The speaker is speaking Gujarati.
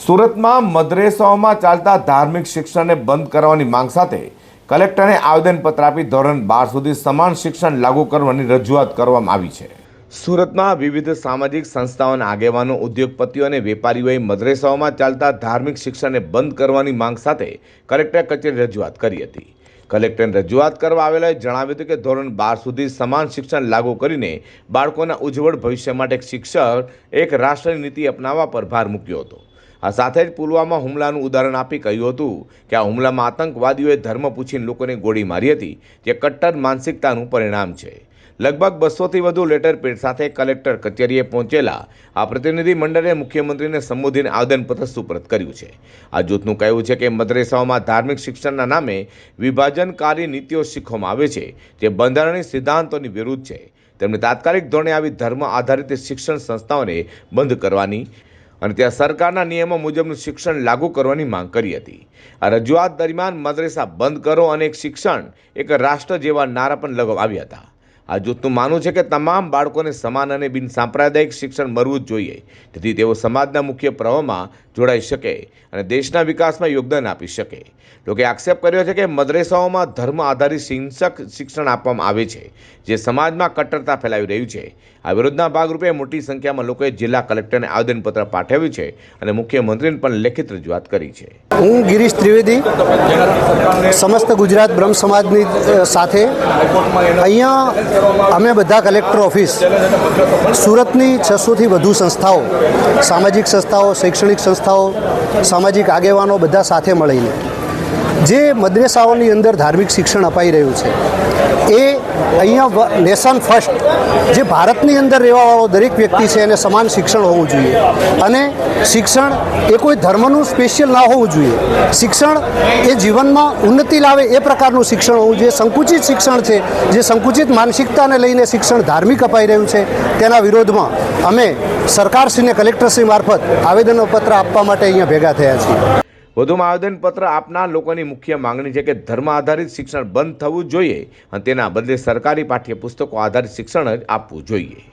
સુરતમાં મદ્રેસાઓમાં ચાલતા ધાર્મિક શિક્ષણને બંધ કરવાની માંગ સાથે કલેક્ટરને આવેદનપત્ર આપી ધોરણ બાર સુધી સમાન શિક્ષણ લાગુ કરવાની રજૂઆત કરવામાં આવી છે. સુરતમાં વિવિધ સામાજિક સંસ્થાઓના આગેવાનો, ઉદ્યોગપતિઓ અને વેપારીઓએ મદ્રેસાઓમાં ચાલતા ધાર્મિક શિક્ષણને બંધ કરવાની માંગ સાથે કલેક્ટર કચેરી રજૂઆત કરી હતી. કલેક્ટરને રજૂઆત કરવા આવેલાએ જણાવ્યું હતું કે ધોરણ બાર સુધી સમાન શિક્ષણ લાગુ કરીને બાળકોના ઉજ્જવળ ભવિષ્ય માટે શિક્ષક, એક રાષ્ટ્રની નીતિ અપનાવવા પર ભાર મૂક્યો હતો. આ સાથે જ પુલવામા હુમલાનું ઉદાહરણ આપી કહ્યું હતું કે આ હુમલામાં આતંકવાદીઓએ ધર્મ પૂછીને લોકોને ગોળી મારી હતી, જે કટ્ટર માનસિકતાનું પરિણામ છે. લગભગ બસોથી વધુ લેટર પેડ સાથે કલેક્ટર કચેરીએ પહોંચેલા આ પ્રતિનિધિ મંડળે મુખ્યમંત્રીને સંબોધીને આવેદનપત્ર સુપરત કર્યું છે. આ જૂથનું કહેવું છે કે મદ્રેસાઓમાં ધાર્મિક શિક્ષણના નામે વિભાજનકારી નીતિઓ શીખવામાં આવે છે, જે બંધારણીય સિદ્ધાંતોની વિરુદ્ધ છે. તેમણે તાત્કાલિક ધોરણે આવી ધર્મ આધારિત શિક્ષણ સંસ્થાઓને બંધ કરવાની અને ત્યાં સરકારના નિયમો મુજબનું શિક્ષણ લાગુ કરવાની માંગ કરી હતી. આ રજૂઆત દરમિયાન મદ્રેસા બંધ કરો અને એક શિક્ષણ, એક રાષ્ટ્ર જેવા નારા પણ લગાવ્યા હતા. આ જૂથનું માનવું છે કે તમામ બાળકોને સમાન અને બિનસાંપ્રદાયિક શિક્ષણ મળવું જ જોઈએ. તેથી તેઓ સમાજના મુખ્ય પ્રવાહમાં જોડાઈ શકે અને દેશના વિકાસમાં યોગદાન આપી શકે. લોકોએ આક્ષેપ કર્યો છે કે મદ્રેસાઓમાં ધર્મ આધારિત હિંસક શિક્ષણ આપવામાં આવે છે, જે સમાજમાં કટ્ટરતા ફેલાવી રહ્યું છે. આ વિરોધના ભાગરૂપે મોટી સંખ્યામાં લોકોએ જિલ્લા કલેક્ટરને આવેદનપત્ર પાઠવ્યું છે અને મુખ્યમંત્રીને પણ લેખિત રજૂઆત કરી છે. હું ગિરીશ ત્રિવેદી, સમસ્ત ગુજરાત બ્રહ્મ સમાજની સાથે. અહીંયા અમે બધા કલેક્ટર ઓફિસ, સુરતની છસોથી વધુ સંસ્થાઓ, સામાજિક સંસ્થાઓ, શૈક્ષણિક સંસ્થાઓ સામાજિક આગેવાનો બધા સાથે મળીને. જે મદ્રેસાઓની અંદર ધાર્મિક શિક્ષણ અપાઈ રહ્યું છે, એ અહીંયા નેશન ફર્સ્ટ, જે ભારતની અંદર રહેવાવાળો દરેક વ્યક્તિ છે એને સમાન શિક્ષણ હોવું જોઈએ. અને શિક્ષણ એ કોઈ ધર્મનું સ્પેશિયલ ના હોવું જોઈએ. શિક્ષણ એ જીવનમાં ઉન્નતિ લાવે એ પ્રકારનું શિક્ષણ હોવું જોઈએ. સંકુચિત શિક્ષણ છે, જે સંકુચિત માનસિકતાને લઈને શિક્ષણ ધાર્મિક અપાઈ રહ્યું છે, તેના વિરોધમાં અમે સરકારશ્રીને, કલેક્ટરશ્રી મારફત આવેદનપત્ર આપવા માટે અહીંયા ભેગા થયા છીએ. વધુમાં આવેદનપત્ર આપનાર લોકોની મુખ્ય માંગણી છે કે ધર્મ આધારિત શિક્ષણ બંધ થવું જોઈએ અને તેના બદલે સરકારી પાઠ્યપુસ્તકો આધારિત શિક્ષણ જ આપવું જોઈએ.